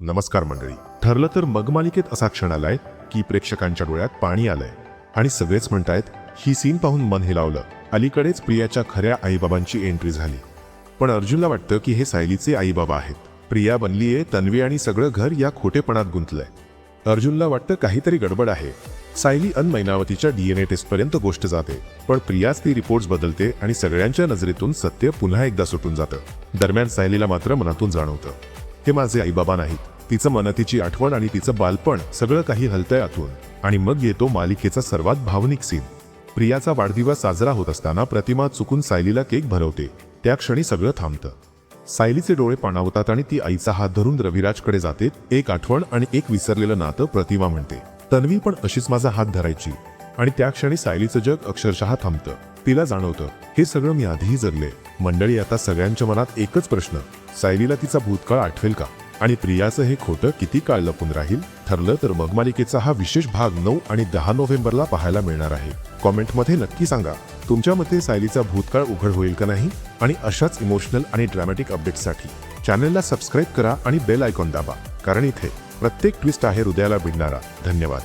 नमस्कार मंडळी. ठरलं तर मग मालिकेत असा क्षण आलाय की प्रेक्षकांच्या डोळ्यात पाणी आलंय. आणि सगळेच म्हणतायत ही सीन पाहून मन हेलावलं अलीकडेच प्रियाच्या खऱ्या आईबाबांची एंट्री झाली. पण अर्जुनला वाटतं की हे सायलीचे आईबाबा आहेत. प्रिया बनलीये तन्वी आणि सगळं घर या खोटेपणात गुंतलंय. अर्जुनला वाटतं काहीतरी गडबड आहे. सायली अन मैनावतीच्या डीएनए टेस्टपर्यंत गोष्ट जाते. पण प्रियाच ती रिपोर्ट्स बदलते आणि सगळ्यांच्या नजरेतून सत्य पुन्हा एकदा सुटून जातं. दरम्यान सायलीला मात्र मनातून जाणवतं. हे माझे आईबाबा नाहीत तिचं मनतीची आठवण आणि तिचं बालपण सगळं काही हलतंय आतून. आणि मग येतो मालिकेचा सर्वात भावनिक सीन प्रियाचा वाढदिवस साजरा होत असताना प्रतिमा चुकून सायलीला केक भरवते. त्या क्षणी सगळं थांबतं. सायलीचे डोळे पाणावतात आणि ती आईचा हात धरून रविराजकडे जाते. एक आठवण आणि एक विसरलेलं नातं प्रतिमा म्हणते. तन्वी पण अशीच माझा हात धरायची. आणि त्या क्षणी सायलीचं जग अक्षरशः थांबतं. तिला जाणवतं हे सगळं मी आधीही जगले. मंडळी आता सगळ्यांच्या मनात एकच प्रश्न. सायलीला तिचा भूतकाळ आठवेल का? आणि प्रियाचं हे खोटं किती काळ लपून राहील? ठरलं तर मग मालिकेचा हा विशेष भाग नऊ आणि दहा नोव्हेंबरला पाहायला मिळणार आहे. कॉमेंटमध्ये नक्की सांगा तुमच्या मते सायलीचा भूतकाळ उघड होईल का नाही? आणि अशाच इमोशनल आणि ड्रॅमॅटिक अपडेट्ससाठी चॅनलला सबस्क्राईब करा आणि बेल आयकॉन दाबा कारण इथे प्रत्येक ट्विस्ट आहे हृदयाला भिडणारा. धन्यवाद.